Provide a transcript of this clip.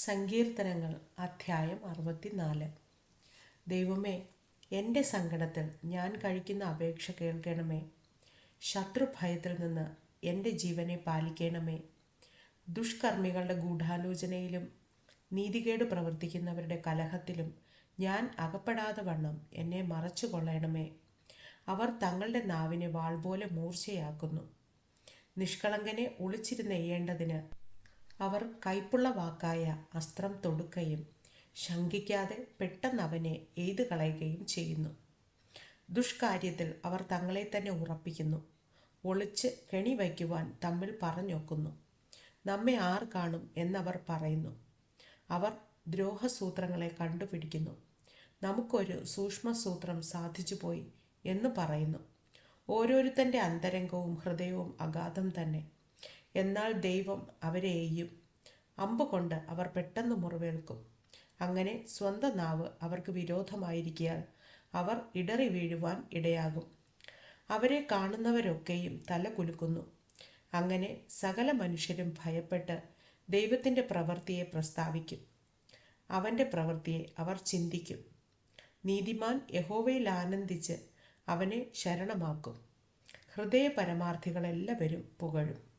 സങ്കീർത്തനങ്ങൾ അധ്യായം അറുപത്തിനാല്. ദൈവമേ എന്റെ സങ്കടത്തിൽ ഞാൻ കഴിക്കുന്ന അപേക്ഷ കേൾക്കണമേ. ശത്രുഭയത്തിൽ നിന്ന് എന്റെ ജീവനെ പാലിക്കണമേ. ദുഷ്കർമ്മികളുടെ ഗൂഢാലോചനയിലും നീതികേട് പ്രവർത്തിക്കുന്നവരുടെ കലഹത്തിലും ഞാൻ അകപ്പെടാതെ വണ്ണം എന്നെ മറച്ചു കൊള്ളണമേ അവർ തങ്ങളുടെ നാവിനെ വാൾ പോലെ മൂർച്ചയാക്കുന്നു. നിഷ്കളങ്കനെ ഒളിച്ചിരുന്നെയ്യേണ്ടതിന് അവർ കൈപ്പുള്ള വാക്കായ അസ്ത്രം തൊടുക്കുകയും ശങ്കിക്കാതെ പെട്ടെന്ന് അവനെ എയ്തു കളയുകയും ചെയ്യുന്നു. ദുഷ്കാര്യത്തിൽ അവർ തങ്ങളെ തന്നെ ഉറപ്പിക്കുന്നു. ഒളിച്ച് കെണി വയ്ക്കുവാൻ തമ്മിൽ പറഞ്ഞൊക്കുന്നു. നമ്മെ ആർ കാണും എന്നവർ പറയുന്നു. അവർ ദ്രോഹസൂത്രങ്ങളെ കണ്ടുപിടിക്കുന്നു. നമുക്കൊരു സൂക്ഷ്മസൂത്രം സാധിച്ചു പോയി എന്ന് പറയുന്നു. ഓരോരുത്തന്റെ അന്തരംഗവും ഹൃദയവും അഗാധം തന്നെ. എന്നാൽ ദൈവം അവരെ എയ്യും അമ്പുകൊണ്ട് അവർ പെട്ടെന്ന് മുറിവേൽക്കും. അങ്ങനെ സ്വന്തം നാവ് അവർക്ക് വിരോധമായിരിക്കാൻ അവർ ഇടറി വീഴുവാൻ ഇടയാകും. അവരെ കാണുന്നവരൊക്കെയും തല കുലുക്കുന്നു. അങ്ങനെ സകല മനുഷ്യരും ഭയപ്പെട്ട് ദൈവത്തിന്റെ പ്രവൃത്തിയെ പ്രസ്താവിക്കും. അവന്റെ പ്രവൃത്തിയെ അവർ ചിന്തിക്കും. നീതിമാൻ യഹോവയിൽ ആനന്ദിച്ച് അവനെ ശരണമാക്കും. ഹൃദയ പരമാർത്ഥികളെല്ലാവരും പുകഴും.